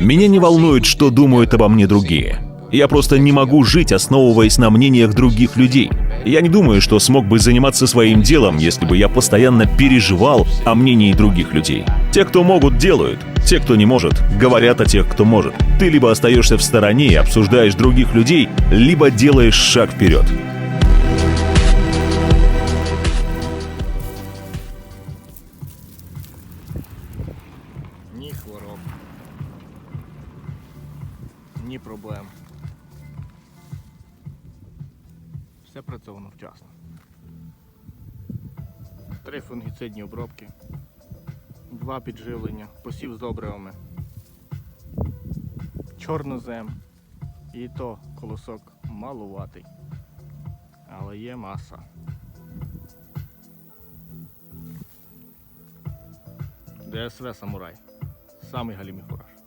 Меня не волнует, что думают обо мне другие. Я просто не могу жить, основываясь на мнениях других людей. Я не думаю, что смог бы заниматься своим делом, если бы я постоянно переживал о мнении других людей. Те, кто могут, делают. Те, кто не может, говорят о тех, кто может. Ты либо остаешься в стороне и обсуждаешь других людей, либо делаешь шаг вперед. Ні хвороб. Ні проблем. Все працьовано вчасно. Три фунгіцидні обробки, два підживлення, посів з добривами, чорнозем і то колосок малуватий. Але є маса. ДСВ самурай. Самий ход.